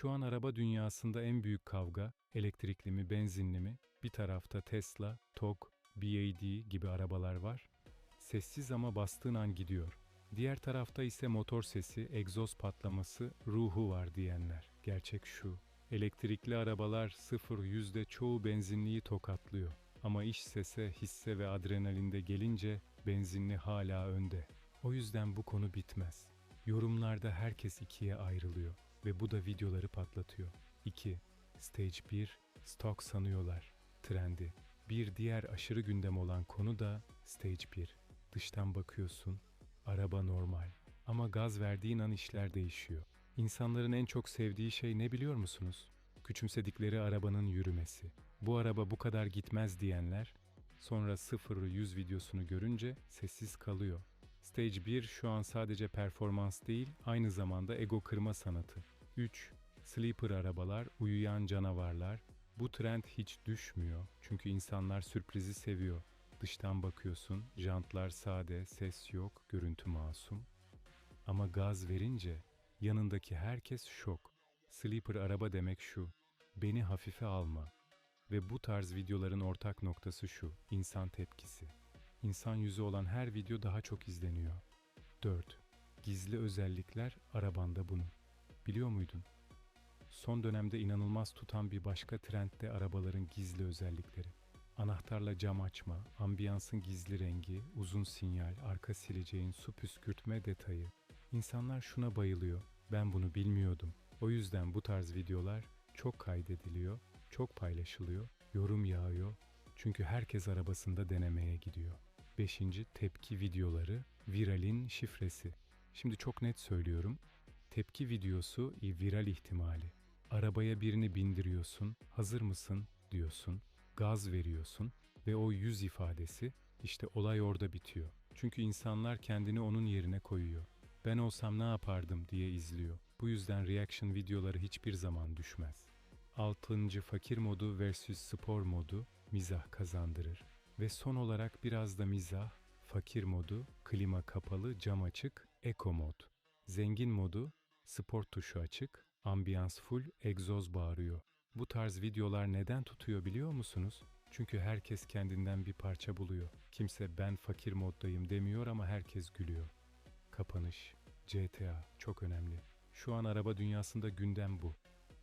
Şu an araba dünyasında en büyük kavga elektrikli mi, benzinli mi? Bir tarafta Tesla, TOG, BYD gibi arabalar var. Sessiz ama bastığın an gidiyor. Diğer tarafta ise motor sesi, egzoz patlaması, ruhu var diyenler. Gerçek şu. Elektrikli arabalar sıfır yüzde çoğu benzinliyi tokatlıyor. Ama iş sese, hisse ve adrenalinde gelince benzinli hala önde. O yüzden bu konu bitmez. Yorumlarda herkes ikiye ayrılıyor ve bu da videoları patlatıyor. 2. Stage 1 Stock sanıyorlar. Trendi. Bir diğer aşırı gündem olan konu da Stage 1. Dıştan bakıyorsun, araba normal. Ama gaz verdiğin an işler değişiyor. İnsanların en çok sevdiği şey ne biliyor musunuz? Küçümsedikleri arabanın yürümesi. Bu araba bu kadar gitmez diyenler sonra 0-100 videosunu görünce sessiz kalıyor. Stage 1 şu an sadece performans değil, aynı zamanda ego kırma sanatı. 3. Sleeper arabalar, uyuyan canavarlar. Bu trend hiç düşmüyor. Çünkü insanlar sürprizi seviyor. Dıştan bakıyorsun, jantlar sade, ses yok, görüntü masum. Ama gaz verince yanındaki herkes şok. Sleeper araba demek şu. Beni hafife alma. Ve bu tarz videoların ortak noktası şu. insan tepkisi. İnsan yüzü olan her video daha çok izleniyor. 4. Gizli özellikler arabanda bunun. Biliyor muydun? Son dönemde inanılmaz tutan bir başka trend de arabaların gizli özellikleri. Anahtarla cam açma, ambiyansın gizli rengi, uzun sinyal, arka sileceğin su püskürtme detayı. İnsanlar şuna bayılıyor. Ben bunu bilmiyordum. O yüzden bu tarz videolar çok kaydediliyor, çok paylaşılıyor, yorum yağıyor. Çünkü herkes arabasında denemeye gidiyor. 5. Tepki videoları, viralin şifresi. Şimdi çok net söylüyorum. Tepki videosu viral ihtimali. Arabaya birini bindiriyorsun, hazır mısın diyorsun, gaz veriyorsun ve o yüz ifadesi işte olay orada bitiyor. Çünkü insanlar kendini onun yerine koyuyor. Ben olsam ne yapardım diye izliyor. Bu yüzden reaction videoları hiçbir zaman düşmez. 6. fakir modu versus spor modu mizah kazandırır. Ve son olarak biraz da mizah, fakir modu, klima kapalı, cam açık, eco mod. Zengin modu, sport tuşu açık, ambiyans full, egzoz bağırıyor. Bu tarz videolar neden tutuyor biliyor musunuz? Çünkü herkes kendinden bir parça buluyor. Kimse ben fakir moddayım demiyor ama herkes gülüyor. Kapanış, GTA çok önemli. Şu an araba dünyasında gündem bu.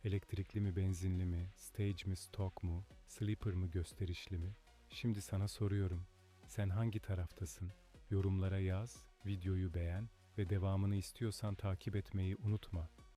Elektrikli mi, benzinli mi, stage mi, stock mu, sleeper mı, gösterişli mi? Şimdi sana soruyorum. Sen hangi taraftasın? Yorumlara yaz, videoyu beğen ve devamını istiyorsan takip etmeyi unutma.